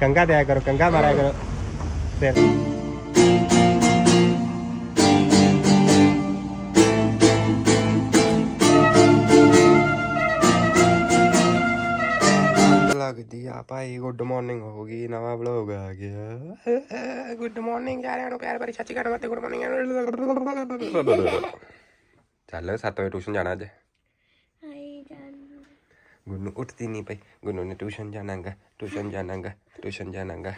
ਕੰਗਾ ਦਿਆ ਕਰੋ ਕੰਗਾ ਮਾਰਿਆ ਕਰੋ। ਸਿਰ ਲੱਗਦੀ ਆ ਭਾਈ ਗੁੱਡ ਮਾਰਨਿੰਗ ਹੋ ਗਈ ਨਵਾਂ ਵਲੌਗ ਆ ਗਿਆ। ਗੁੱਡ ਮਾਰਨਿੰਗ ਸਾਰਿਆਂ ਨੂੰ ਪਿਆਰ ਭਰੀ ਸੱਚੀ ਕਰਵਾ ਤੇ ਗੁੱਡ ਮਾਰਨਿੰਗ ਚੱਲ 7 ਵਜੇ ਟਿਊਸ਼ਨ ਜਾਣਾ ਅੱਜ। ਗੁੰਨੂ ਉੱਠਦੀ ਨਹੀਂ ਪਈ ਗੁੰਨੂ ਨੇ ਟਿਊਸ਼ਨ ਜਾਣਾਗਾ ਟਿਊਸ਼ਨ ਜਾਣਾਗਾ ਟਿਊਸ਼ਨ ਜਾਣਾਗਾ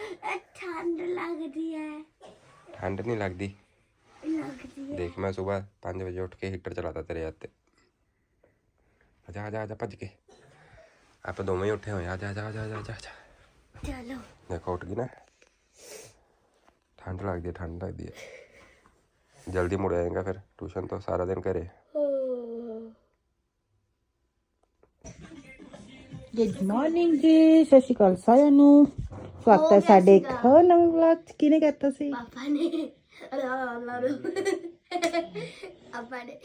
ਠੰਡ ਲੱਗਦੀ ਹੈ ਠੰਡ ਨਹੀਂ ਲੱਗਦੀ ਲੱਗਦੀ ਹੈ ਦੇਖ ਮੈਂ ਸਵੇਰ 5 ਵਜੇ ਉੱਠ ਕੇ ਹੀਟਰ ਚਲਾਤਾ ਤੇਰੇ ਹੱਥ ਤੇ ਆਜਾ ਆਜਾ ਆਜਾ ਭੱਜ ਕੇ ਆਪਾਂ ਦੋਵੇਂ ਹੀ ਉੱਠੇ ਹੋਏ ਆ ਆਜਾ ਆਜਾ ਆਜਾ ਆਜਾ ਆਜਾ ਚਲੋ ਦੇਖੋ ਉੱਠ ਗਈ ਨਾ ਠੰਡ ਲੱਗਦੀ ਹੈ ਠੰਡ ਲੱਗਦੀ ਹੈ ਜਲਦੀ ਮੁੜ ਆਏਗਾ ਫਿਰ ਟਿਊਸ਼ਨ ਤੋਂ ਸਾਰਾ ਦਿਨ ਘਰੇ ਗੁੱਡ ਮਾਰਨਿੰਗ ਜੀ। ਸਤਿ ਸ਼੍ਰੀ ਅਕਾਲ ਸਾਰਿਆਂ ਨੂੰ। ਸਵਾਗਤ ਹੈ ਸਾਡੇ ਇੱਕ ਹੋਰ ਨਵੇਂ ਵਲੌਗ ਚ। ਕਿਹਨੇ ਕਹਤਾ ਸੀ? ਪਾਪਾ ਨੇ। ਪਾਪਾ ਨੇ।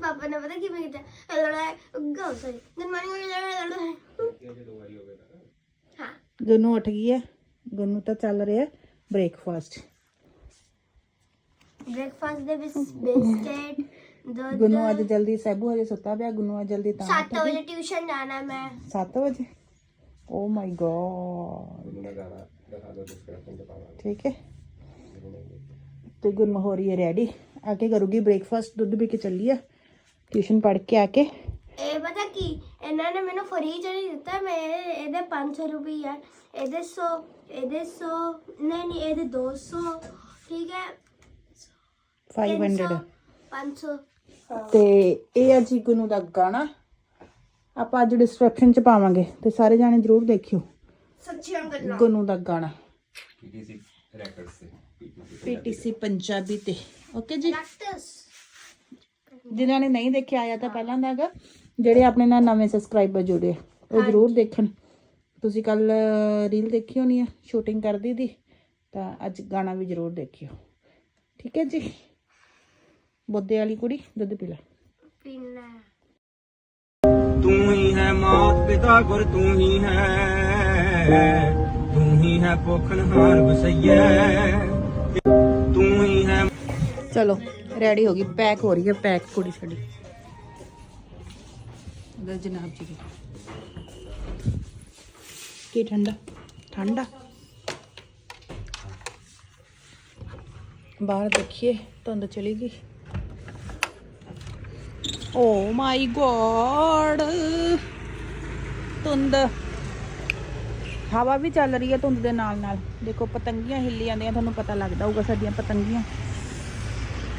ਪਾਪਾ ਨੇ ਪਤਾ ਕਿਵੇਂ ਕੀਤਾ? ਲੜਾ ਗੋ ਸੌਰੀ ਗੁੱਡ ਮਾਰਨਿੰਗ ਹਾਂ ਗਨੂ ਉੱਠ ਗਈ ਹੈ। ਗਨੂ ਤਾਂ ਚੱਲ ਰਿਹਾ ਬ੍ਰੇਕਫਾਸਟ ਬ੍ਰੇਕਫਾਸਟ ਦੇ ਵਿੱਚ ਬਿਸਕਟ ਦੁੱਧ ਗਨੂ ਅੱਜ ਜਲਦੀ ਸੈਬੂ ਹਜੇ ਸੁੱਤਾ ਪਿਆ ਗਨੂ ਅੱਜ ਜਲਦੀ ਤਾਂ 7 ਵਜੇ ਟਿਊਸ਼ਨ ਜਾਣਾ ਮੈਂ। 7 ਵਜੇ? ਓ ਮਾਈ ਗॉड ਠੀਕ ਹੈ। ਤੇ ਗੁੰਮ ਹੋ ਰਹੀ ਹੈ ਰੈਡੀ ਆ ਕੇ ਕਰੂਗੀ ਬ੍ਰੇਕਫਾਸਟ ਦੁੱਧ ਪੀ ਕੇ ਚੱਲੀ ਆ। ਟਿਊਸ਼ਨ ਪੜ੍ਹ ਕੇ ਆ ਕੇ। ਇਹ ਪਤਾ ਕੀ ਇਹਨਾਂ ਨੇ ਮੈਨੂੰ ਫਰੀ ਚ ਨਹੀਂ ਦਿੱਤਾ ਮੈਂ ਇਹਦੇ 500 ਰੁਪਏ ਆ। ਇਹਦੇ 100 ਇਹਦੇ 100 ਨਹੀਂ ਨਹੀਂ ਇਹਦੇ 200 ਠੀਕ ਹੈ। 500 500 ਤੇ ਇਹ ਆ ਜੀ ਗੁਨੂ ਦਾ ਗਾਣਾ। ਆਪਾਂ ਅੱਜ ਡਿਸਕ੍ਰਿਪਸ਼ਨ ਚ ਪਾਵਾਂਗੇ ਤੇ ਸਾਰੇ ਜਾਣੇ ਜਰੂਰ ਦੇਖਿਓ। ਸੱਚੀਆਂ ਗੱਲਾਂ ਗੁਨੂ ਦਾ ਗਾਣਾ। ਪੀਟੀਸੀ ਰੈਕਰਡਸ ਤੇ। ਪੀਟੀਸੀ ਪੰਜਾਬੀ ਤੇ। ਓਕੇ ਜੀ? ਜਿਨ੍ਹਾਂ ਨੇ ਨਹੀਂ ਦੇਖਿਆ ਆਇਆ ਤਾਂ ਪਹਿਲਾਂ ਦਾ ਹੈਗਾ। ਜਿਹੜੇ ਆਪਣੇ ਨਾਲ ਨਵੇਂ ਸਬਸਕ੍ਰਾਈਬਰ ਜੁੜੇ ਆ, ਉਹ ਜਰੂਰ ਦੇਖਣ। ਤੁਸੀਂ ਕੱਲ ਰੀਲ ਦੇਖੀ ਹੋਣੀ ਆ ਸ਼ੂਟਿੰਗ ਕਰਦੀ ਦੀ ਤਾਂ ਅੱਜ ਗਾਣਾ ਵੀ ਜਰੂਰ ਦੇਖਿਓ। ਠੀਕ ਹੈ ਜੀ? ਬੋਦੇ ਵਾਲੀ ਕੁੜੀ ਦੁੱਧ ਪੀ ਲੈ। ਤੂੰ ਹੀ ਹੈ ਮਾਤ ਪਿਤਾ ਗੁਰ ਤੂੰ ਹੀ ਹੈ ਤੂੰ ਹੀ ਹੈ ਹਾਰ ਵਸਈਏ ਤੂੰ ਹੀ ਹੈ ਚਲੋ ਰੈਡੀ ਹੋ ਗਈ ਪੈਕ ਹੋ ਰਹੀ ਹੈ ਪੈਕ ਕੁੜੀ ਸਾਡੀ। ਦਾ ਜਨਾਬ ਜੀ ਕੀ ਠੰਡਾ? ਠੰਡਾ। ਬਾਹਰ ਦੇਖੀਏ ਧੁੰਦ ਚਲੀ ਗਈ। Oh my god. ਧੁੰਦ। ਹਵਾ ਵੀ ਚੱਲ ਰਹੀ ਹੈ ਧੁੰਦ ਦੇ ਨਾਲ ਨਾਲ। ਦੇਖੋ ਪਤੰਗੀਆਂ ਹਿੱਲੀ ਜਾਂਦੀਆਂ ਤੁਹਾਨੂੰ ਪਤਾ ਲੱਗਦਾ ਹੋਊਗਾ ਸਾਡੀਆਂ ਪਤੰਗੀਆਂ।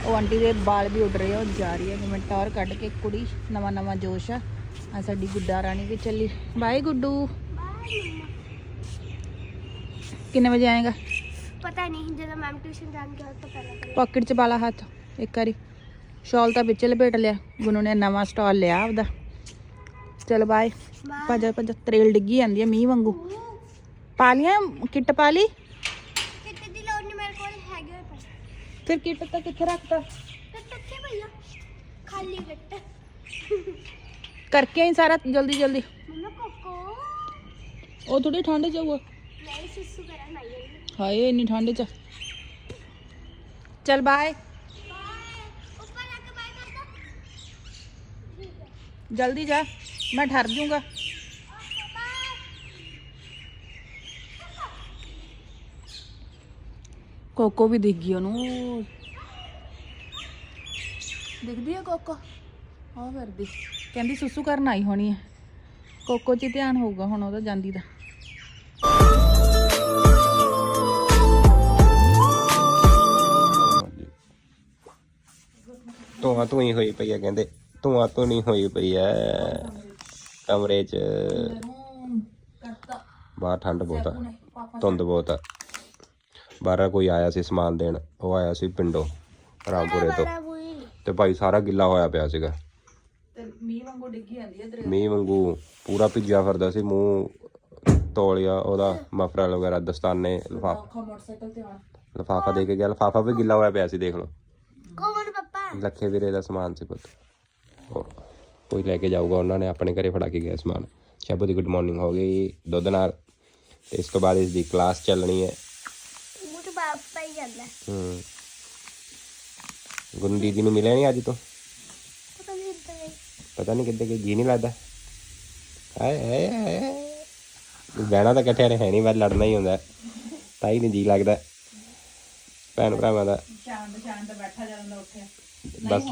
ਉਹ ਆਂਟੀ ਦੇ ਵਾਲ ਵੀ ਉੱਡ ਰਹੇ ਆ ਉਹ ਜਾ ਰਹੀ ਹੈ। ਜਿਵੇਂ ਟੌਰ ਕੱਢ ਕੇ ਕੁੜੀ ਨਵਾਂ ਨਵਾਂ ਜੋਸ਼ ਆ। ਆ ਸਾਡੀ ਗੁੱਡਾ ਰਾਣੀ ਵੀ ਚੱਲੀ। ਬਾਏ ਗੁੱਡੂ। ਕਿੰਨੇ ਵਜੇ ਆਏਗਾ? ਪਤਾ ਨਹੀਂ ਜਦੋਂ ਮੈਮ ਟਿਊਸ਼ਨ ਜਾਣਗੇ ਉਸ ਤੋਂ ਪਹਿਲਾਂ। ਪਾਕਟ ਚ ਪਾਲਾ ਹੱਥ ਇੱਕ ਵਾਰੀ। ਸ਼ਾਲ ਤਾਂ ਵਿੱਚ ਲਪੇਟ ਲਿਆ। ਗੁੰਨੂ ਨੇ ਨਵਾਂ ਸਟਾਲ ਲਿਆ ਆਪਦਾ। ਚਲ ਬਾਏ। ਭੱਜ ਭੱਜ ਤਰੇਲ ਡਿੱਗੀ ਜਾਂਦੀ ਹੈ ਮੀਂਹ ਵਾਂਗੂ। ਪਾ ਲਿਆ? ਕਿੱਟ ਪਾ ਲਈ? ਕਿਤੇ ਦੀ ਲੋੜ ਨਹੀਂ ਮੇਰੇ ਕੋਲ ਹੈਗੇ ਹੋਏ ਪੈਸੇ। ਫਿਰ ਕਿੱਟ ਤਾਂ ਕਿੱਥੇ ਰੱਖਤਾ? ਭਈਆ ਖਾਲੀ ਕਰਕੇ ਆਈ ਸਾਰਾ ਜਲਦੀ ਜਲਦੀ। ਮੰਮਾ ਕੋਕੋ। ਉਹ ਥੋੜੀ ਠੰਡ ਜਾਊਗਾ ਹੈ ਹਾਏ ਇੰਨੀ ਠੰਡ ਚ। ਚਲ ਬਾਏ ਉੱਪਰ ਜਾ ਕੇ ਬਾਈ ਕਰਦਾ ਜਲਦੀ ਜਾ, ਮੈਂ ਠਰ ਜੂੰਗਾ। ਕੋਕੋ ਵੀ ਦਿਖ ਗਈ ਉਹਨੂੰ। ਦਿਖਦੀ ਹੈ ਕੋਕੋ? ਆ ਫਿਰਦੀ। ਕਹਿੰਦੀ ਸੁਸੂ ਕਰਨ ਆਈ ਹੋਣੀ ਹੈ ਕੋਕੋ 'ਚ ਹੀ ਧਿਆਨ ਹੋਊਗਾ ਹੁਣ ਉਹਦਾ, ਜਾਂਦੀ ਦਾ। ਧੂਆਂ ਤੂੰ ਹੋਈ ਪਈ ਆ ਕਹਿੰਦੇ। ਧੂਆਂ ਤੂੰ ਨਹੀਂ ਹੋਈ ਪਈ ਐ। ਕਮਰੇ 'ਚ ਬਾਹਰ ਠੰਡ ਬਹੁਤ ਆ ਧੁੰਦ ਬਹੁਤ ਆ। ਬਾਹਰ ਕੋਈ ਆਇਆ ਸੀ ਸਮਾਨ ਦੇਣ ਉਹ ਆਇਆ ਸੀ ਪਿੰਡੋਂ ਰਾਮਪੁਰੇ ਤੋਂ। ਤੇ ਭਾਈ ਸਾਰਾ ਗਿੱਲਾ ਹੋਇਆ ਪਿਆ ਸੀਗਾ। ਤੇ ਮੀਂਹ ਵਾਂਗੂ ਡਿੱਗੀ ਜਾਂਦੀ ਹੈ ਮੀਂਹ ਵਾਂਗੂ ਪੂਰਾ ਭਿੱਜਿਆ ਫਿਰਦਾ ਸੀ ਮੂੰਹ ਤੋਲਿਆ ਉਹਦਾ ਮਫਰਲ ਵਗੈਰਾ ਦਸਤਾਨੇ ਲਿਫਾਫਾ ਮੋਟਰਸਾਈਕਲ ਤੇ ਲਿਫਾਫਾ ਦੇ ਕੇ ਗਿਆ ਲਿਫਾਫਾ ਵੀ ਗਿੱਲਾ ਹੋਇਆ ਪਿਆ ਸੀ ਦੇਖ ਲਓ। ਕੋਮਨ ਪਪਾ? ਲੱਖੇ ਵੀਰੇ ਦਾ ਸਮਾਨ ਸੀ ਪੁੱਤ। ਕੋਈ ਲੈ ਕੇ ਜਾਊਗਾ ਉਹਨਾਂ ਨੇ ਆਪਣੇ ਘਰੇ ਫੜਾ ਕੇ ਗਿਆ ਸਮਾਨ। ਸ਼ਾਬੂ ਦੀ ਗੁੱਡ ਮਾਰਨਿੰਗ ਹੋ ਗਈ ਦੁੱਧ ਨਾਲ। ਤੇ ਇਸ ਤੋਂ ਬਾਅਦ ਇਸ ਦੀ ਕਲਾਸ ਚੱਲਣੀ ਹੈ। ਮੁਝ ਬਾਪ ਪਾਈ ਜਾਂਦਾ ਹੈ। ਹੂੰ। ਗੁੰਨ ਦੀਦੀ ਨੂੰ ਮਿਲਿਆ ਨਹੀਂ ਅੱਜ ਤੋਂ? ਪਤਾ ਨਹੀਂ ਇੱਦਾਂ ਹੀ। ਪਤਾ ਨਹੀਂ ਕਿੱਦਾਂ ਕਿ ਜੀ ਨਹੀਂ ਲੱਗਦਾ। ਹਾਏ ਹਾਏ ਹਾਏ ਬਹਿਣਾ ਤਾਂ ਇਕੱਠੇ ਹੈ ਨਹੀਂ ਬਸ ਲੜਨਾ ਹੀ ਹੁੰਦਾ। ਤਾਂ ਹੀ ਨਹੀਂ ਜੀ ਲੱਗਦਾ। ਭੈਣ ਭਰਾਵਾਂ ਦਾ। ਸ਼ਾਂਤ ਸ਼ਾਂਤ ਬੈਠਾ ਜਾਂਦਾ ਉੱਥੇ। ਬਸ।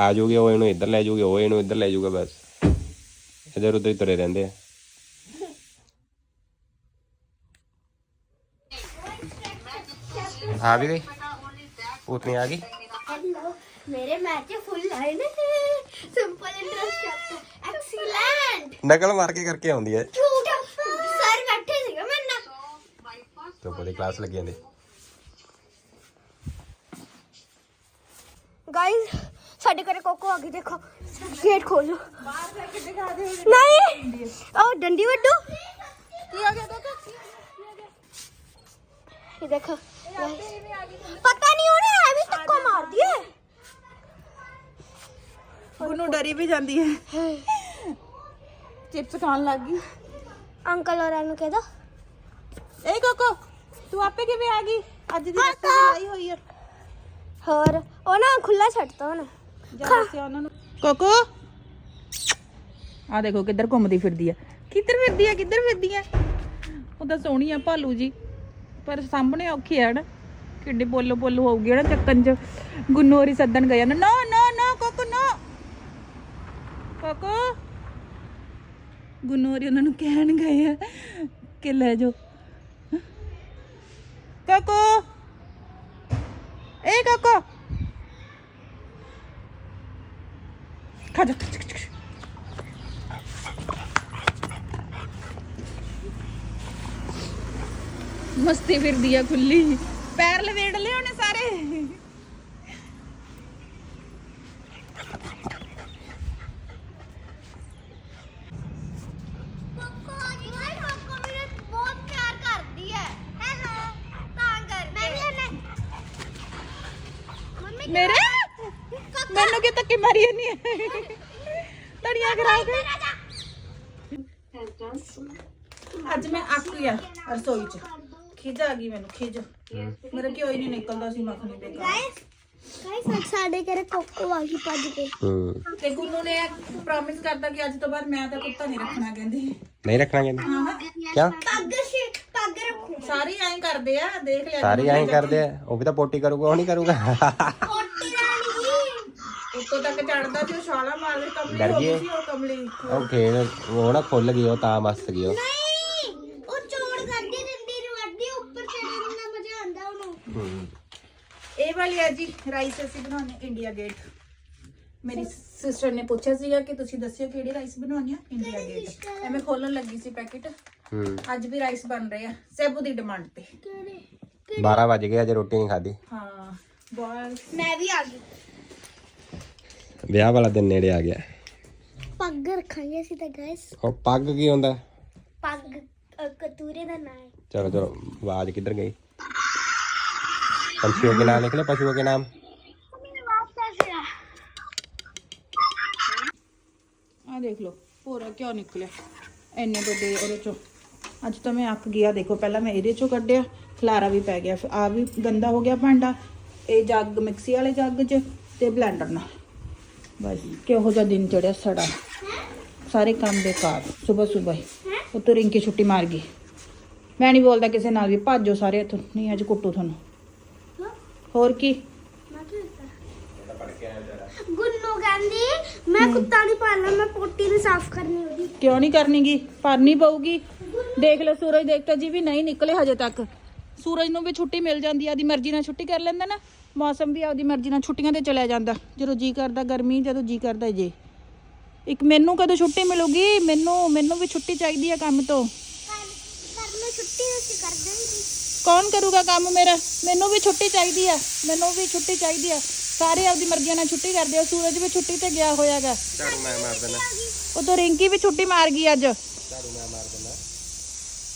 ਆ ਜਾਓਗੇ ਉਹ ਇਹਨੂੰ ਇੱਧਰ ਲੈ ਜਾਓਗੇ ਉਹ ਇਹਨੂੰ ਇੱਧਰ ਲੈ ਜਾਊਗਾ ਬਸ। ਇੱਧਰ ਉੱਧਰ ਤੁਰੇ ਰਹਿੰਦੇ ਆ। ਆ ਵੀ ਗਈ ਉਤਨੀ ਆ ਗਈ? ਮੇਰੇ ਮੈਚ ਫੁੱਲ ਆਏ ਨੇ। ਸਿੰਪਲ ਇੰਟਰਸਟ ਐਕਸੀਲੈਂਟ ਨਕਲ ਮਾਰ ਕੇ ਕਰਕੇ ਆਉਂਦੀ ਹੈ ਸਰ ਬੈਠੇ ਸੀਗਾ ਮੈਂ ਨਾ ਤੋਂ ਬੋਲੇ ਕਲਾਸ ਲੱਗੀ ਜਾਂਦੀ। ਗਾਇਸ ਸਾਡੇ ਘਰੇ ਕੋਕੋ ਆ ਗਈ ਦੇਖੋ। ਗੇਟ ਖੋਲੋ। ਨਹੀਂ। ਉਹ ਡੰਡੀ ਵੱਡੂ। ਕੀ ਆ ਗਿਆ ਕੋਕੋ ਇਹ ਦੇਖੋ। ਪਤਾ ਨਹੀਂ ਉਹਨੇ ਐਵੇਂ ਧੱਕਾ ਮਾਰ ਦਿਆ ਉਹਨੂੰ ਡਰੀ ਵੀ ਜਾਂਦੀ ਹੈ। ਚਿਪਸ ਖਾਣ ਲੱਗ ਗਈ। ਅੰਕਲ ਹੋਰਾਂ ਨੂੰ ਕਹਿ ਦੋ। ਏ ਕੋਕੋ ਤੂੰ ਆਪੇ ਕਿਵੇਂ ਆ ਗਈ? ਅੱਜ ਦੀ ਰਸਤੇ ਦੀ ਲਾਈ ਹੋਈ ਹੈ। ਹੋਰ? ਉਹ ਨਾ ਖੁੱਲਾ ਛੱਡਤਾ ਉਹਨੇ। ਜਾ ਦੱਸਿਆ ਉਹਨਾਂ ਨੂੰ। ਕੋਕੋ। ਆ ਦੇਖੋ ਕਿੱਧਰ ਘੁੰਮਦੀ ਫਿਰਦੀ ਆ। ਕਿੱਧਰ ਫਿਰਦੀ ਆ ਕਿੱਧਰ ਫਿਰਦੀ ਆ? ਉਹ ਤਾਂ ਸੋਹਣੀ ਆ ਭਾਲੂ ਜੀ। ਪਰ ਸਾਹਮਣੇ ਔਖੀ ਆ ਨਾ। ਕਿੱਡੀ ਬੋਲੋ ਬੋਲੋ ਹੋਊਗੀ ਨਾ ਚੱਕਣ ਚ। ਗੁੰਨੋਰੀ ਸੱਦਣ ਗਏ ਨਾ ਨੋ ਨੋ ਨੋ ਕੋਕੋ ਨੋ। ਕੋਕੋ। ਗੁੰਨੋਰੀ ਉਹਨਾਂ ਨੂੰ ਕਹਿਣ ਗਏ ਆ ਕਿ ਲੈ ਜਾਓ। ਕੋਕੋ। ਏ ਕੋਕੋ। ਜਾ ਮਸਤੀ ਫਿਰਦੀ ਆ ਖੁੱਲੀ ਪੈਰ ਲਵੇੜ ਲਏ ਉਹਨੇ ਸਾਰੇ ਕੋਕੋ ਯਾਰ ਕੋਕੋ ਮੈਨੂੰ ਬਹੁਤ ਪਿਆਰ ਕਰਦੀ ਹੈ ਹੈਲੋ ਤਾਂ ਕਰ ਮੈਂ ਵੀ ਇਹਨੇ ਮੰਮੀ ਮੇਰੇ ਮੈਨੂੰ ਕਿ ਧੱਕੇ ਮਾਰੀ ਨਹੀਂ ਤੜੀਆਂ ਕਰਾ ਕੇ ਅੱਜ ਮੈਂ ਅੱਕ ਗਿਆ ਰਸੋਈ ਚ। ਖਿਜ ਆ ਗਈ ਮੈਨੂੰ ਖਿਜ ਮੇਰਾ ਕਿਉਂ ਹੀ ਨਹੀਂ ਨਿਕਲਦਾ ਸੀ ਮੱਖਣੀ ਦੇ ਕਾਰਨ ਗਾਇਸ ਸਾਡੇ ਘਰੇ ਕੋਕੋ ਆ ਗਈ ਭੱਜ ਕੇ ਤੇ ਗੁੰਨੂ ਨੇ ਪ੍ਰੋਮਿਸ ਕਰਤਾ ਕਿ ਅੱਜ ਤੋਂ ਬਾਅਦ ਮੈਂ ਤਾਂ ਕੁੱਤਾ ਨਹੀਂ ਰੱਖਣਾ ਕਹਿੰਦੀ। ਨਹੀਂ ਰੱਖਣਾ ਕਹਿੰਦੇ? ਹਾਂ। ਕਿਆ? ਪੱਗ ਸੀ ਪੱਗ ਰੱਖੂ। ਸਾਰੇ ਐਂ ਕਰਦੇ ਆ ਦੇਖ ਲਿਆ ਸਾਰੇ ਐਂ ਕਰਦੇ ਆ। ਉਹ ਵੀ ਤਾਂ ਪੋਟੀ ਕਰੂਗਾ ਉਹ ਨਹੀਂ ਕਰੂਗਾ। ਕੋਟੀ ਰਾਣੀ ਜੀ ਉੱਤੋਂ ਤੱਕ ਚੜਦਾ ਸੀ ਉਹ ਛਾਲਾ ਮਾਰ ਕੇ ਕਮਲੀ ਡਰ ਹੋ ਗਈ ਹੈ? ਸੀ ਉਹ ਕਮਲੀ। ਉਹ ਖੇਡ ਉਹ ਨਾ ਖੁੱਲ ਗਈ ਉਹ ਤਾਂ ਮਸਤ ਗਈ ਉਹ। ਨਹੀਂ ਉਹ ਚੋੜ ਕਰਦੀ ਦਿੰਦੀ ਨੂੰ ਅੱਡੀ ਉੱਪਰ ਚੜਨ ਦਾ ਮਜ਼ਾ ਆਉਂਦਾ ਉਹਨੂੰ। ਹੂੰ। ਇਹ ਵਾਲੀ ਹੈ ਜੀ ਰਾਈਸ ਅਸੀਂ ਬਣਾਉਂਦੇ ਇੰਡੀਆ ਗੇਟ। ਮੇਰੀ ਸਿਸਟਰ ਨੇ ਪੁੱਛਿਆ ਸੀਗਾ ਕਿ ਤੁਸੀਂ ਦੱਸਿਓ ਕਿਹੜੀ ਰਾਈਸ ਬਣਾਉਣੀ ਆ ਇੰਡੀਆ ਗੇਟ? ਐਵੇਂ ਖੋਲਣ ਲੱਗੀ ਸੀ ਪੈਕੇਟ। ਹੂੰ। ਅੱਜ ਵੀ ਰਾਈਸ ਬਣ ਰਹੇ ਆ ਸੈਬੂ ਦੀ ਡਿਮਾਂਡ ਤੇ। ਕਿਹੜੇ? 12 ਵਜ ਗਏ ਅਜੇ ਰੋਟੀ ਨਹੀਂ ਖਾਧੀ। ਹਾਂ ਬੋਇਲ ਮੈਂ ਵੀ ਆ ਗਈ। ਵਿਆਹ ਵਾਲਾ ਦਿਨ ਨੇੜੇ ਆ ਗਿਆ। ਪੱਗ ਰੱਖਾਂਗੇ ਅਸੀਂ ਤਾਂ ਗਾਇਸ ਉਹ ਪੱਗ ਕੀ ਹੁੰਦਾ? ਪੱਗ ਕਤੂਰੇ ਦਾ ਨਾਂ ਚਲੋ ਚਲੋ ਆਵਾਜ਼ ਕਿੱਧਰ ਗਈ? ਪੰਛੀਆਂ ਦੇ ਨਾਮ ਲਿਖ ਲਓ ਪਸ਼ੂਆਂ ਨਾਮ। ਆ ਦੇਖ ਲਓ ਪੂਰਾ ਕਿਉਂ ਨਿਕਲਿਆ? ਇੰਨੇ ਵੱਡੇ ਉਹਦੇ ਚੋਂ। ਅੱਜ ਤਾਂ ਮੈਂ ਅੱਕ ਗਿਆ ਦੇਖੋ ਪਹਿਲਾਂ ਮੈਂ ਇਹਦੇ ਚੋਂ ਕੱਢਿਆ ਖਲਾਰਾ ਵੀ ਪੈ ਗਿਆ ਆ ਵੀ ਗੰਦਾ ਹੋ ਗਿਆ ਭਾਂਡਾ ਇਹ ਜੱਗ ਮਿਕਸੀ ਵਾਲੇ ਜੱਗ 'ਚ ਤੇ ਬਲੈਂਡਰ ਨਾਲ। ਬਸ ਕਿਹੋ ਜਿਹਾ ਦਿਨ ਚੜਿਆ ਸੜਾ। ਸਾਰੇ ਕੰਮ ਬੇਕਾਰ ਸਵੇਰ ਸਵੇਰ ਉੱਤੋਂ ਰਿੰਕੀ ਛੁੱਟੀ ਮਾਰ ਗਈ। ਮੈਂ ਨਹੀਂ ਬੋਲਦਾ ਕਿਸੇ ਨਾਲ ਵੀ ਭਾਜੋ ਸਾਰੇ ਇੱਥੋਂ। ਨਹੀਂ ਅੱਜ ਕੁੱਟੂ ਤੁਹਾਨੂੰ। ਹੋਰ ਕੀ? ਗੁੰਨੂ ਕਹਿੰਦੀ ਮੈਂ ਕੁੱਤਾ ਨਹੀਂ ਪਾਲਣਾ ਮੈਂ ਪੋਟੀ ਨੂੰ ਸਾਫ਼ ਕਰਨੀ ਉਹਦੀ। ਕਿਉਂ ਨਹੀਂ ਕਰਨੀਗੀ? ਭਰਨੀ ਪਊਗੀ। ਦੇਖ ਲੈ ਸੂਰਜ ਦੇਵਤਾ ਜੀ ਵੀ ਨਹੀਂ ਨਿਕਲੇ ਹਜੇ ਤੱਕ। ਸੂਰਜ ਨੂੰ ਵੀ ਛੁੱਟੀ ਮਿਲ ਜਾਂਦੀ ਆ ਦੀ ਮਰਜ਼ੀ ਨਾਲ ਛੁੱਟੀ ਕਰ ਲੈਂਦਾ ਨਾ। ਮੌਸਮ ਵੀ ਆਪਦੀ ਮਰਜ਼ੀ ਨਾਲ ਛੁੱਟੀਆਂ ਤੇ ਚਲਿਆ ਜਾਂਦਾ। ਜਦੋਂ ਜੀ ਕਰਦਾ ਗਰਮੀ ਜਦੋਂ ਜੀ ਕਰਦਾ ਜੇ। ਇੱਕ ਮੈਨੂੰ ਕਦੋਂ ਛੁੱਟੀ ਮਿਲੂਗੀ? ਮੈਨੂੰ ਮੈਨੂੰ ਵੀ ਛੁੱਟੀ ਚਾਹੀਦੀ ਆ ਕੰਮ ਤੋਂ। ਕਰ ਨੂੰ ਛੁੱਟੀ ਅਸੀਂ ਕਰਦੇ ਨਹੀਂ ਕੌਣ ਕਰੂਗਾ ਕੰਮ ਮੇਰਾ? ਮੈਨੂੰ ਵੀ ਛੁੱਟੀ ਚਾਹੀਦੀ ਆ। ਮੈਨੂੰ ਵੀ ਛੁੱਟੀ ਚਾਹੀਦੀ ਆ। ਸਾਰੇ ਆਪਦੀ ਮਰਜ਼ੀ ਨਾਲ ਛੁੱਟੀ ਕਰਦੇ ਆ। ਸੂਰਜ ਵੀ ਛੁੱਟੀ ਤੇ ਗਿਆ ਹੋਇਆਗਾ ਝਾੜੂ ਮੈਂ ਮਾਰ ਦੇਣਾ ਉਦੋਂ ਰਿੰਕੀ ਵੀ ਛੁੱਟੀ ਮਾਰ ਗਈ ਅੱਜ। ਝਾੜੂ ਮੈਂ ਮਾਰ ਦੇਣਾ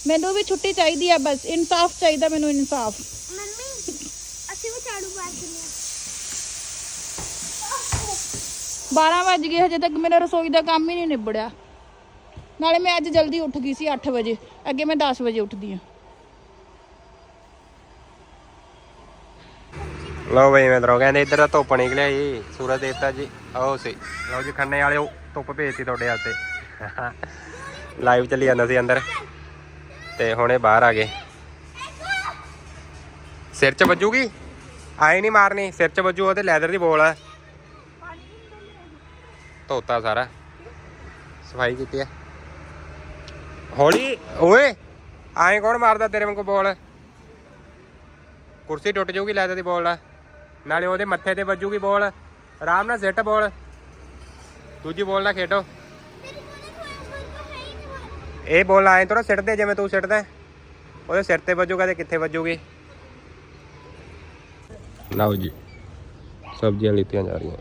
ਮੈਨੂੰ ਵੀ ਛੁੱਟੀ ਚਾਹੀਦੀ ਆ ਬਸ। ਇਨਸਾਫ ਚਾਹੀਦਾ ਮੈਨੂੰ ਇਨਸਾਫ। ਮੰਮੀ ਅਸੀਂ ਵੀ ਝਾੜੂ ਮਾਰ ਦਿੰਦੇ 12 ਵੱਜ ਗਏ ਹਜੇ ਤੱਕ ਮੇਰਾ ਰਸੋਈ ਦਾ ਕੰਮ ਹੀ ਨਹੀਂ ਨਿਬੜਿਆ। ਨਾਲੇ ਮੈਂ ਅੱਜ ਜਲਦੀ ਉੱਠ ਗਈ ਸੀ 8 ਵਜੇ ਅੱਗੇ ਮੈਂ 10 ਵਜੇ ਉੱਠਦੀ ਆ ਲਓ ਬਈ ਮਿੱਤਰੋ ਕਹਿੰਦੇ ਇੱਧਰ ਤਾਂ ਧੁੱਪ ਨਿਕਲਿਆ ਜੀ ਸੂਰਜ ਦੇਵਤਾ ਜੀ ਆਓ ਸੀ। ਲਓ ਜੀ ਖੰਨੇ ਵਾਲਿਓ ਧੁੱਪ ਭੇਜਤੀ ਤੁਹਾਡੇ ਵਾਸਤੇ ਲਾਈਵ ਚੱਲੀ ਜਾਂਦਾ ਸੀ ਅੰਦਰ। ਤੇ ਹੁਣੇ ਬਾਹਰ ਆ ਗਏ। ਸਿਰ 'ਚ ਵੱਜੂਗੀ? ਆਏ ਨਹੀਂ ਮਾਰਨੀ, ਸਿਰ 'ਚ ਵੱਜੂ ਉਹਦੇ ਲੈਦਰ ਦੀ ਬੋਲ ਆ। ਧੋਤਾ ਸਾਰਾ। ਸਫ਼ਾਈ ਕੀਤੀ ਹੈ ਹੌਲੀ, ਓਏ, ਆਏ ਕੌਣ ਮਾਰਦਾ ਤੇਰੇ ਵਾਂਗੂ ਬੋਲ? ਕੁਰਸੀ ਟੁੱਟ ਜਾਊਗੀ ਲੈਦਰ ਦੀ ਬੋਲ ਨਾਲ। ਨਾਲੇ ਉਹਦੇ ਮੱਥੇ ਤੇ ਵੱਜੂਗੀ ਬੋਲ। ਆਰਾਮ ਨਾਲ ਸਿੱਟ ਬੋਲ। ਦੂਜੀ ਬੋਲ ਨਾਲ ਖੇਡੋ। ਇਹ ਬੋਲ ਆਏ ਤੋਂ ਨਾ ਸਿੱਟਦੇ ਜਿਵੇਂ ਤੂੰ ਸਿੱਟਦਾ। ਉਹਦੇ ਸਿਰ ਤੇ ਵੱਜੂਗਾ ਤੇ ਕਿੱਥੇ ਵੱਜੂਗੀ? ਲਓ ਜੀ ਸਬਜ਼ੀਆਂ ਲਿੱਤੀਆਂ ਜਾ ਰਹੀਆਂ।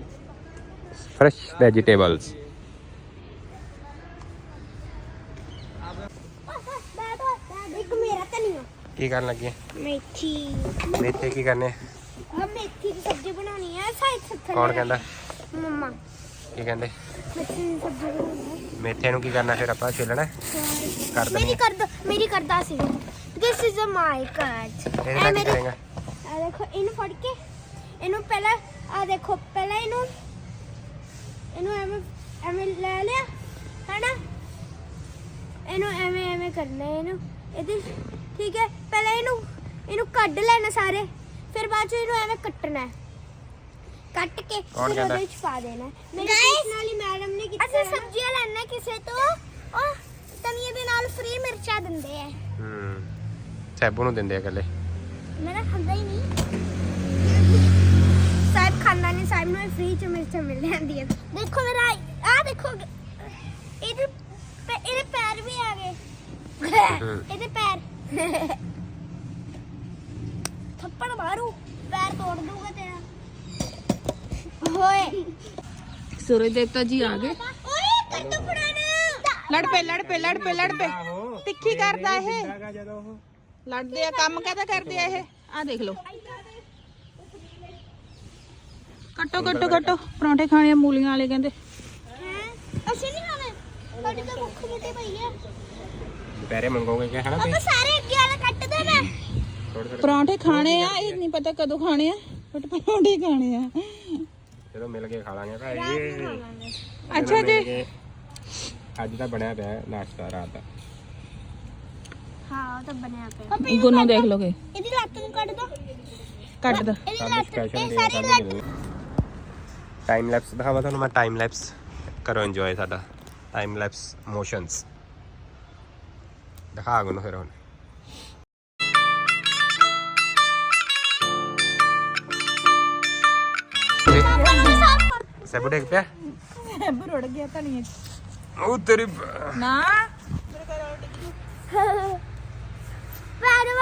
ਫਰੈਸ਼ ਵੈਜੀਟੇਬਲਸ ਕੀ ਕਰਨ ਲੱਗੀ? ਮੇਥੀ। ਮੇਥੇ ਕੀ ਕਰਨੇ ਮੈਂ ਮੇਥੀ ਦੀ ਸਬਜ਼ੀ ਬਣਾਉਣੀ ਹੈ ਸਾਈਡ ਸੱਥਰ ਕੌਣ ਕਹਿੰਦਾ? ਮੰਮਾ। ਕੀ ਕਹਿੰਦੇ? ਮੇਥੀ ਦੀ ਸਬਜ਼ੀ ਬਣਾਉਣੀ ਹੈ ਮੇਥੇ ਨੂੰ ਕੀ ਕਰਨਾ ਫਿਰ ਆਪਾਂ ਛਿੱਲਣਾ? ਕਰ ਮੇਰੀ ਕਰਦਾ ਮੇਰੀ ਕਰਦਾ ਸੀ। This is a my card ਨਾਲ ਕੀ ਕਰੇਗਾ? ਆ ਦੇਖੋ ਇਹਨੂੰ ਫੜ ਕੇ ਇਹਨੂੰ ਪਹਿਲਾਂ ਆ ਦੇਖੋ ਪਹਿਲਾਂ ਇਹਨੂੰ ਇਹਨੂੰ ਐਵੇਂ ਐਵੇਂ ਲੈ ਲਿਆ ਹੈਨਾ? ਇਹਨੂੰ ਐਵੇਂ ਐਵੇਂ ਕਰਨਾ ਹੈ ਇਹਨੂੰ ਇਹਦੇ ਠੀਕ ਹੈ? ਪਹਿਲਾਂ ਇਹਨੂੰ ਇਹਨੂੰ ਕੱਢ ਲੈਣਾ ਸਾਰੇ ਫਿਰ ਬਾਅਦ ਚ ਇਹਨੂੰ ਐਵੇਂ ਕੱਟਣਾ ਹੈ। ਕੱਟ ਕੇ ਫਿਰ? ਉਹਦੇ ਵਿੱਚ ਪਾ ਦੇਣਾ ਮੇਰੇ ਟਿਊਸ਼ਨ ਵਾਲੀ ਮੈਡਮ ਨੇ ਕੀਤਾ ਅਸੀਂ ਸਬਜ਼ੀਆਂ ਲੈਣਾ ਕਿਸੇ ਤੋਂ ਉਹ ਧਨੀਏ ਦੇ ਨਾਲ ਫ੍ਰੀ ਮਿਰਚਾਂ ਦਿੰਦੇ ਆ ਹੂੰ। ਸੈਬੂ ਨੂੰ ਦਿੰਦੇ ਆ ਇਕੱਲੇ ਮੇਰਾ ਖਾਂਦਾ ਹੀ ਨਹੀਂ। ਸਾਹਿਬ ਖਾਂਦਾ ਨਹੀਂ ਸਾਹਿਬ ਨੂੰ ਫ੍ਰੀ ਚ ਮਿਰਚ ਮਿਲ ਜਾਂਦੀ ਹੈ ਦੇਖੋ ਮੇਰਾ ਆ ਦੇਖੋ। ਇਹਦੇ ਪੈ- ਇਹਦੇ ਪੈਰ ਵੀ ਆ ਗਏ। ਇਹਦੇ ਪੈਰ। ਥੱਪੜ ਮਾਰੂ ਪੈਰ ਤੋੜ ਦੂਗਾ ਤੇਰਾ। ਹੋਏ। ਸੂਰਜ ਦੇਵਤਾ ਜੀ ਆ ਗਏ। ਓਏ ਕੱਟੂ ਫੜਾਣਾ। ਲੜ ਪਏ ਲੜ ਪਏ ਲੜ ਪਏ ਲੜ ਪਏ। ਤਿੱਖੀ ਕਰਦਾ ਇਹ। ਲੜਦੇ ਆ ਕੰਮ ਕਾਹਦਾ ਕਰਦੇ ਆ ਇਹ? ਆ ਦੇਖ ਲਓ। ਕੱਟੋ ਕੱਟੋ ਕੱਟੋ। ਪਰੌਂਠੇ ਖਾਣੇ ਆ ਮੂਲੀਆਂ ਵਾਲੇ ਕਹਿੰਦੇ। ਹੈ? ਅਸੀਂ ਨਹੀਂ ਖਾਣੇ। ਸਾਡੀ ਤਾਂ ਭੁੱਖ ਮਿਟੇ ਪਈ ਹੈ ਦੁਪਹਿਰੇ ਮੰਗੋਗੇ ਕਿ ਹਨਾ ਆਪਾਂ ਸਾਰੇ ਅੱਗੇ ਵਾਲਾ ਕੱਟ ਦੇ ਥੋੜੇ ਪਰੌਂਠੇ ਖਾਣੇ ਆ ਇਹ ਨਹੀਂ ਪਤਾ ਕਦੋਂ ਖਾਣੇ ਆ ਬਟ ਪਰੌਂਠੇ ਖਾਣੇ ਆ। ਜਦੋਂ ਮਿਲ ਕੇ ਖਾ ਲਾਂਗੇ ਭਾਈ। ਅੱਛਾ ਜੀ ਅੱਜ ਤਾਂ ਬਣਿਆ ਪਿਆ ਨਾਸ਼ਤਾ ਰਾਤ ਦਾ। ਹਾਂ ਉਹ ਤਾਂ ਬਣਿਆ ਪਿਆ। ਗੁੰਨੋ ਦੇਖ ਲੋਗੇ ਇਹਦੀ ਲੱਤ ਨੂੰ ਕੱਢ ਦੋ। ਕੱਟ ਦੋ। ਇਹਦੀ ਲੱਤ ਇਹ ਸਾਰੀ ਲੱਤ ਟਾਈਮ ਲੈਪਸ ਦਿਖਾਵਾ ਤੁਹਾਨੂੰ ਮੈਂ ਟਾਈਮ ਲੈਪਸ ਕਰੋ ਇੰਜੋਏ ਸਾਡਾ। ਟਾਈਮ ਲੈਪਸ ਮੋਸ਼ਨਸ ਦਿਖਾ ਗੁਣ ਫਿਰ ਹੁਣ। ਸਭ ਡੇਕ ਪਿਆ? ਰੁੜ ਗਿਆ ਧਨੀਏ ਉਹ ਤੇਰੀ ਨਾ। ਵਾਰੇ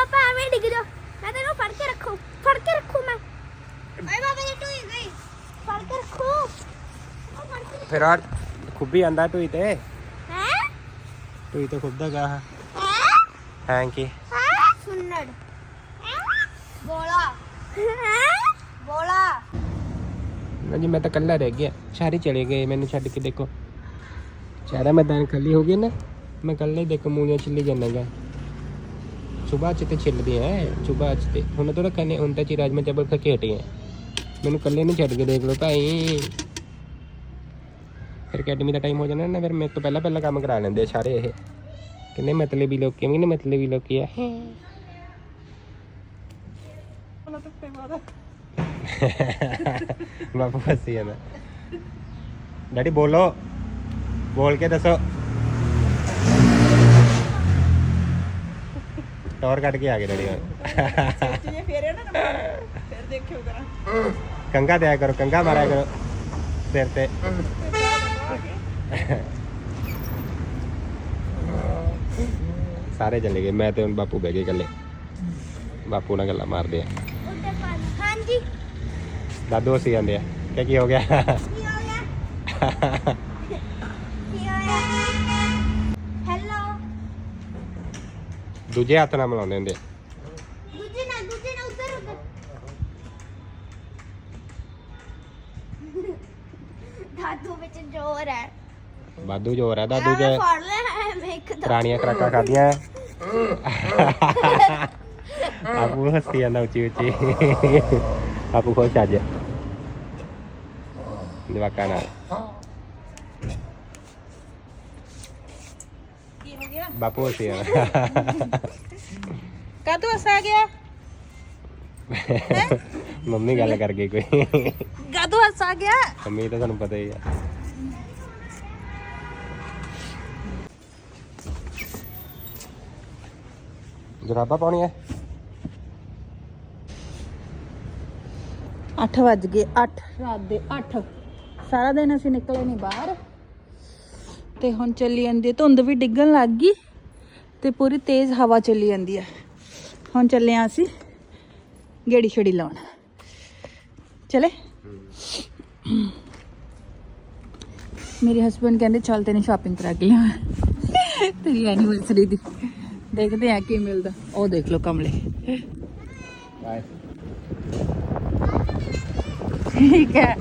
ਬਾਪਾ ਐਵੇਂ ਡਿੱਗ ਜਾ ਮੈਂ ਤੈਨੂੰ ਫੜ ਕੇ ਰੱਖੂ ਫੜ ਕੇ ਰੱਖੂ ਮੈਂ। ਆਏ ਬਾਬਾ ਜੀ ਟੂਈ ਗਈ। ਫੜ ਕੇ ਰੱਖੂ। ਉਹ ਫੜ ਕੇ ਫਿਰ ਆ ਖੁੱਬੀ ਆਂਦਾ ਟੂਈ ਤੇ। ਹੈ? ਟੂਈ ਤੇ ਖੁੱਬਦਾ ਗਾ ਹੈ? ਹੈ ਕੀ? ਸੁਣੜ ਬੋਲਾ। ਹੈ? ਬੋਲਾ। ਨਾ ਜੀ ਮੈਂ ਤਾਂ ਕੱਲਾ ਰਹਿ ਗਿਆ। ਸਾਰੇ ਚਲੇ ਗਏ ਮੈਨੂੰ ਛੱਡ ਕੇ ਦੇਖੋ। ਸਾਰਾ ਮੈਦਾਨ ਖਾਲੀ ਹੋ ਗਿਆ ਨਾ। ਮੈਂ ਕੱਲਾ ਹੀ ਦੇਖੋ ਮੂਲੀਆਂ ਛਿੱਲੀ ਜਾਣਾਗਾ ਸੁਬਾਹ ਚ ਤੇ ਹੁਣ ਤਾਂ ਖਾਣੇ ਹੁਣ ਚੀ ਰਾਜਮਾ ਚਾਵਲ ਖਾ ਕੇ ਹਟੇ ਆ। ਮੈਨੂੰ ਕੱਲੇ ਨਹੀਂ ਛੱਡ ਕੇ ਦੇਖ ਲਓ ਭਾਈ। ਫਿਰ ਅਕੈਡਮੀ ਦਾ ਟਾਈਮ ਹੋ ਜਾਣਾ ਨਾ, ਫਿਰ ਮੇਰੇ ਤੋਂ ਪਹਿਲਾਂ ਪਹਿਲਾਂ ਕੰਮ ਕਰਾ ਲੈਂਦੇ ਆ ਸਾਰੇ ਇਹ। ਕਿੰਨੇ ਮਤਲਬੀ ਲੋਕ ਕਿੰਨੇ ਮਤਲਬੀ ਲੋਕੀ ਆ। ਬਾਪੂ ਹੱਸੀ ਜਾਂਦਾ। ਡੈਡੀ ਬੋਲੋ। ਬੋਲ ਕੇ ਦੱਸੋ। ਟੌਰ ਕੱਢ ਕੇ ਆ ਗਏ ਡੈਡੀ। ਜੇ ਫੇਰੇ ਨਾ ਫਿਰ ਦੇਖਿਓ ਕਰਾਂ ਕੰਗਾ ਦਿਆ ਕਰੋ ਕੰਗਾ ਮਾਰਿਆ ਕਰੋ। ਸਿਰ ਤੇ। ਸਾਰੇ ਚਲੇ ਗਏ। ਮੈਂ ਤੇ ਹੁਣ ਬਾਪੂ ਬਹਿ ਗਏ ਇਕੱਲੇ। ਬਾਪੂ ਨਾਲ ਗੱਲਾਂ ਮਾਰਦੇ ਆ। ਉੱਤੇ ਪਾ ਹਾਂਜੀ। ਦਾਦੂ ਅਸੀਂ ਜਾਂਦੇ ਆ। ਕਿ ਕੀ ਹੋ ਗਿਆ? ਕੀ ਹੋ ਗਿਆ ਕੀ ਹੋਇਆ ਹੈਲੋ ਦੂਜੇ ਹੱਥ ਨਾਲ ਮਿਲਾਉਂਦੇ ਹੁੰਦੇ ਆ ਦੂਜੇ ਨਾਲ ਦੂਜੇ ਨਾਲ ਉੱਧਰ ਉੱਧਰ ਦਾਦੂ ਵਿੱਚ ਜ਼ੋਰ ਹੈ ਬਾਦੂ ਜੋਰ ਆ ਦਾਦੂ ਐਵੇਂ ਚ ਫੜ ਲੈ ਪੁਰਾਣੀਆਂ ਖਰਾਕਾਂ ਖਾਧੀਆਂ ਆਪੂ ਹੱਸੀ ਜਾਂਦਾ ਉੱਚੀ ਉੱਚੀ ਆਪੂ ਖੁਸ਼ ਅੱਜ ਜਵਾਕਾਂ ਨਾਲ ਹੋ ਗਿਆ। ਬਾਪੂ ਹੱਸੀ ਜਾਂਦਾ ਕਾਤੋਂ ਹੱਸ ਗਿਆ? ਮੰਮੀ ਗੱਲ ਕਰ ਗਈ ਕੋਈ। ਕਾਤੋਂ ਹੱਸ ਗਿਆ? ਮੰਮੀ ਤਾਂ ਤੁਹਾਨੂੰ ਪਤਾ ਹੀ ਆ। ਜਰਾਬਾ ਪਾਉਣੀ ਹੈ 8 ਵੱਜ ਗਏ 8 ਰਾਤ ਦੇ 8 ਸਾਰਾ ਦਿਨ ਅਸੀਂ ਨਿਕਲੇ ਨਹੀਂ ਬਾਹਰ। ਤੇ ਹੁਣ ਚੱਲੀ ਜਾਂਦੀ ਹੈ। ਧੁੰਦ ਵੀ ਡਿੱਗਣ ਲੱਗ ਗਈ ਤੇ ਪੂਰੀ ਤੇਜ਼ ਹਵਾ ਚੱਲੀ ਜਾਂਦੀ ਹੈ। ਹੁਣ ਚੱਲੇ ਆ ਅਸੀਂ ਗੇੜੀ ਛੜੀ ਲਾਉਣ। ਚਲੇ? ਮੇਰੇ ਹਸਬੰਡ ਕਹਿੰਦੇ, ਚੱਲ ਤੈਨੂੰ ਸ਼ਾਪਿੰਗ ਕਰਾ ਕੇ ਲਿਆ ਤੇਰੀ ਐਨੀਵਰਸਰੀ ਦੀ। ਦੇਖਦੇ ਆ ਕੀ ਮਿਲਦਾ। ਉਹ ਦੇਖ ਲਓ ਕਮਲੇ। ਬਾਏ ਠੀਕ ਹੈ।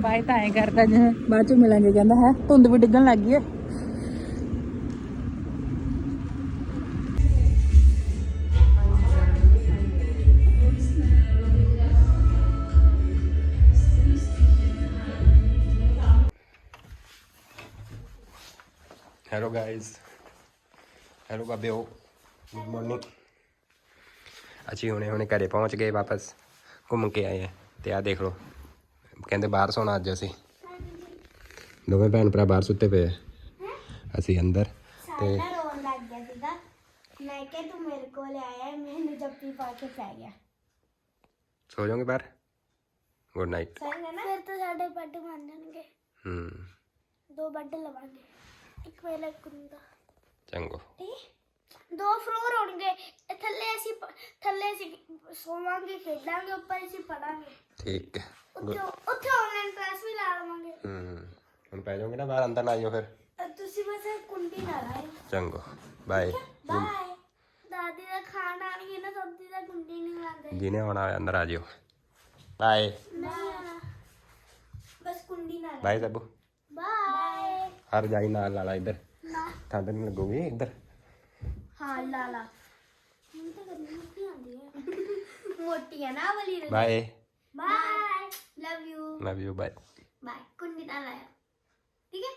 ਬਾਈ ਤਾਂ ਐ ਕਰਦਾ ਜਿਵੇਂ ਬਾਅਦ ਚ ਮਿਲਾਂਗੇ ਕਹਿੰਦਾ, ਹੈ, ਧੁੰਦ ਵੀ ਡਿੱਗਣ ਲੱਗ ਗਈ ਹੈ ਹੈਲੋ ਗਾਇਸ ਹੈਲੋ ਬਾਬਿਓ ਗੁੱਡ ਮਾਰਨਿੰਗ ਅਸੀਂ ਹੁਣੇ ਹੁਣੇ ਘਰੇ ਪਹੁੰਚ ਗਏ ਵਾਪਸ। ਘੁੰਮ ਕੇ ਆਏ ਆ। ਤੇ ਆ ਦੇਖ ਲਓ। ਕਹਿੰਦੇ ਬਾਹਰ ਸੌਣਾ ਅੱਜ ਅਸੀਂ। ਦੋਵੇਂ ਭੈਣ ਭਰਾ ਬਾਹਰ ਸੁੱਤੇ ਪਏ ਆ। ਅਸੀਂ ਅੰਦਰ ਤੇ ਸਾਡਾ ਰੋਣ ਲੱਗ ਗਿਆ ਸੀਗਾ। ਮੈਂ ਕਿਹਾ ਤੂੰ ਮੇਰੇ ਕੋਲ ਆਇਆ ਮੈਨੂੰ ਜੱਫੀ ਪਾ ਕੇ ਪੈ ਗਿਆ ਸੋ ਜਾਓਗੇ ਬਾਹਰ? ਗੁੱਡ ਨਾਈਟ ਸਹੀ ਹੈ ਨਾ? ਫਿਰ ਤਾਂ ਸਾਡੇ ਬੈੱਡ ਬਣ ਜਾਣਗੇ ਹੂੰ। ਦੋ ਬੈੱਡ ਲਵਾਂਗੇ। ਇੱਕ ਵੇਲੇ ਕੁੰਦਾ ਚੰਗੋ। ਠੀਕ ਦੋ ਫਲੋਰ ਹੋਣਗੇ। ਇਹ ਥੱਲੇ ਅਸੀਂ ਪ- ਥੱਲੇ ਅਸੀਂ ਸੋਵਾਂਗੇ ਖੇਡਾਂਗੇ ਉੱਪਰ ਅਸੀਂ ਪੜਾਂਗੇ। ਠੀਕ ਹੈ। ਉੱਥੇ ਉੱਥੇ ਆਨਲਾਈਨ ਕਲਾਸ ਵੀ ਲਾ ਲਵਾਂਗੇ। ਹੂੰ ਹੁਣ ਪੈ ਜਾਓਗੇ ਨਾ ਬਾਹਰ ਅੰਦਰ ਨਾ ਆਇਓ ਫਿਰ। ਅਹ ਤੁਸੀਂ ਬਸ ਇਹ। ਕੁੰਡੀ ਨਾ ਲਾਇਓ ਚੰਗੋ ਬਾਏ ਬਾਏ ਦਾਦੀ ਦਾ ਖਾਣਾ ਆਣਗੇ ਨਾ ਸਬਜ਼ੀ ਦਾ ਕੁੰਡੀ ਨਹੀਂ ਲਾਉਂਦੇ। ਜਿਹਨੇ ਆਉਣਾ ਹੋਇਆ ਅੰਦਰ ਆ ਜਿਓ। ਬਾਏ ਨਹੀਂ ਆਣਾ ਬਸ ਕੁੰਡੀ ਨਾ ਬਾਏ ਸਭੂ ਬਾਏ ਹਰ ਜਾਈ ਨਾਲ ਲਾਲਾ ਇੱਧਰ। ਨਾ। ਠੰਡ ਨਹੀਂ ਲੱਗੂਗੀ ਇੱਧਰ? ਹਾਂ ਲਾਲਾ ਮੈਨੂੰ ਤਾਂ ਕਰਨੀ ਮੋਟੀ ਆਉਂਦੀ ਹੈ। ਮੋਟੀ ਹੈ ਨਾ ਵਾਲੀ bye bye love you love you bye bye ਕੁੰਡੀ ਨਾ ਲਾਇਆ ਠੀਕ ਹੈ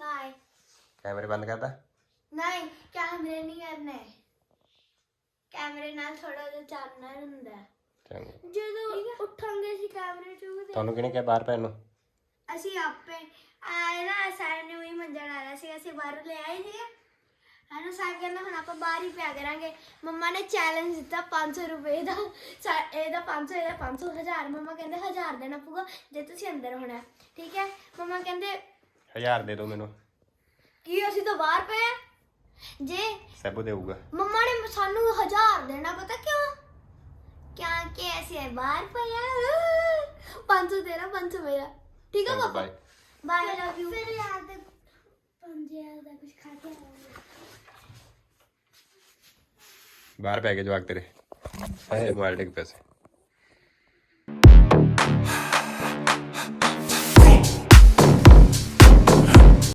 ਬਾਏ ਕੈਮਰੇ ਬੰਦ ਕਰਦਾ ਨਹੀਂ ਕੈਮਰੇ ਨਹੀਂ ਕਰਨੇ ਕੈਮਰੇ ਨਾਲ ਥੋੜਾ ਜਿਹਾ ਚਾਨਣਾ ਹੁੰਦਾ। ਚੰਗਾ ਜਦੋਂ ਉੱਠਾਂਗੇ ਅਸੀਂ ਕੈਮਰੇ ਚੁੱਕਦੇ ਤੁਹਾਨੂੰ ਕਿਹਨੇ ਕਿਹਾ ਬਾਹਰ ਪੈਣ ਨੂੰ ਅਸੀਂ ਆਪੇ ਆਏ ਨਾ ਸਾਰੇ ਨੇ ਉਹੀ ਮੰਜਣ ਆਇਆ ਸੀ ਅਸੀਂ ਬਾਹਰ ਲੈ ਆਏ ਸੀ ਸਾਨੂੰ ਸਾਹਿਬ ਕਹਿੰਦਾ ਹੁਣ ਆਪਾਂ ਬਾਹਰ ਹੀ ਪਿਆ ਕਰਾਂਗੇ। ਮੰਮਾ ਨੇ ਚੈਲੰਜ ਦਿੱਤਾ 500 ਰੁਪਏ ਦਾ। ਸਾ- ਇਹਦਾ 500 ਇਹਦਾ 500 ਹਜ਼ਾਰ। ਮੰਮਾ ਕਹਿੰਦੇ ਹਜ਼ਾਰ ਦੇਣਾ ਪਊਗਾ ਜੇ ਤੁਸੀਂ ਅੰਦਰ ਹੋਣਾ। ਹੈ। ਠੀਕ ਹੈ? ਮੰਮਾ ਕਹਿੰਦੇ ਹਜ਼ਾਰ ਦੇ ਦਿਓ ਮੈਨੂੰ। ਕੀ ਅਸੀਂ ਤਾਂ ਬਾਹਰ ਪਏ ਆ? ਜੇ ਸਭੂ ਦੇਊਗਾ। ਮੰਮਾ ਨੇ ਸਾਨੂੰ ਹਜ਼ਾਰ ਦੇਣਾ ਪਤਾ ਕਿਉਂ? ਕਿਉਂਕਿ ਅਸੀਂ ਬਾਹਰ ਪਏ ਆ। 500 ਤੇਰਾ 500 ਮੇਰਾ ਠੀਕ ਹੈ ਪਾਪਾ? ਬਾਏ ਬਾਏ ਲਵ ਯੂ ਫਿਰ ਯਾਦ 5000 ਦਾ ਕੁਝ ਖਾ ਕੇ ਆਵਾਂਗੇ ਬਾਹਰ ਪੈ ਕੇ ਜਵਾਕ ਤੇਰੇ। ਹਾਏ। ਮੋਬਾਈਲ ਡਿੱਗ ਪੈਸੇ।